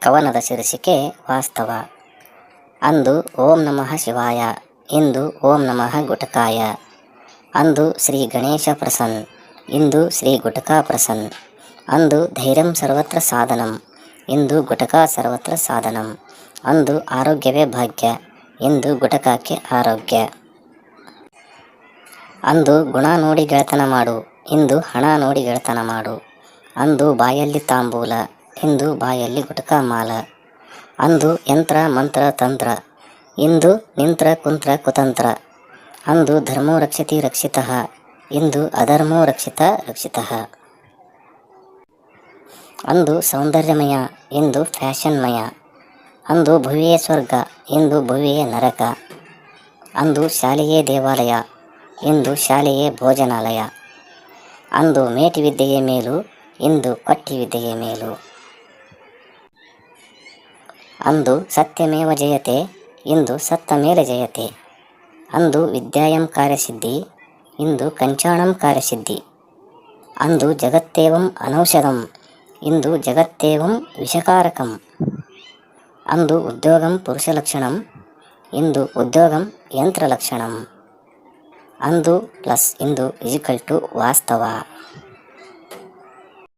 ಕವನದ ಶೀರ್ಷಿಕೆ ವಾಸ್ತವ. ಅಂದು ಓಂ ನಮಃ ಶಿವಾಯ, ಇಂದು ಓಂ ನಮಃ ಗುಟಕಾಯ. ಅಂದು ಶ್ರೀ ಗಣೇಶ ಪ್ರಸನ್, ಇಂದು ಶ್ರೀ ಗುಟಕಾ ಪ್ರಸನ್. ಅಂದು ಧೈರ್ಯಂ ಸರ್ವತ್ರ ಸಾಧನಂ, ಇಂದು ಗುಟಕಾ ಸರ್ವತ್ರ ಸಾಧನಂ. ಅಂದು ಆರೋಗ್ಯವೇ ಭಾಗ್ಯ, ಇಂದು ಗುಟಕಾಕ್ಕೆ ಆರೋಗ್ಯ. ಅಂದು ಗುಣ ನೋಡಿ ಗೆಳೆತನ ಮಾಡು, ಇಂದು ಹಣ ನೋಡಿ ಗೆಳೆತನ ಮಾಡು. ಅಂದು ಬಾಯಲ್ಲಿ ತಾಂಬೂಲ ಇಂದು ಬಾಯಲ್ಲಿ ಗುಟಕ ಮಾಲ. ಅಂದು ಯಂತ್ರ, ಮಂತ್ರ, ತಂತ್ರ. ಇಂದು ನಿಂತ್ರ, ಕುಂತ್ರ, ಕುತಂತ್ರ. ಅಂದು ಧರ್ಮೋ ರಕ್ಷತಿ ರಕ್ಷಿತಃ. ಇಂದು ಅಧರ್ಮೋ ರಕ್ಷಿತ ರಕ್ಷಿತಃ. ಅಂದು ಸೌಂದರ್ಯಮಯ, ಇಂದು ಫ್ಯಾಷನ್ಮಯ. ಅಂದು ಭುವಿಯೇ ಸ್ವರ್ಗ, ಇಂದು ಭುವಿಯೇ ನರಕ. ಅಂದು ಶಾಲೆಯೇ ದೇವಾಲಯ, ಇಂದು ಶಾಲೆಯೇ ಭೋಜನಾಲಯ. ಅಂದು ಮೇಟಿ ವಿದ್ಯೆಯ ಮೇಲು, ಇಂದು ಪಟ್ಟಿ ವಿದ್ಯೆಯ ಮೇಲು. ಅಂದು ಸತ್ಯಮೇವ ಜಯತೆ, ಇಂದು ಸತ್ತ ಮೇಲೆ ಜಯತೆ. ಅಂದು ವಿದ್ಯಾಯಂ ಕಾರ್ಯಸಿದ್ಧಿ, ಇಂದು ಕಂಚಾಣಂ ಕಾರ್ಯಸಿದ್ಧಿ. ಅಂದು ಜಗತ್ತೇವಂ ಅನೌಷಧಂ, ಇಂದು ಜಗತ್ತೇವಂ ವಿಷಕಾರಕಂ. ಅಂದು ಉದ್ಯೋಗಂ ಪುರುಷಲಕ್ಷಣಂ, ಇಂದು ಉದ್ಯೋಗಂ ಯಂತ್ರಲಕ್ಷಣಂ. ಅಂದು ಪ್ಲಸ್ ಇಂದು ಇಜಿಕಲ್ ಟು ವಾಸ್ತವ.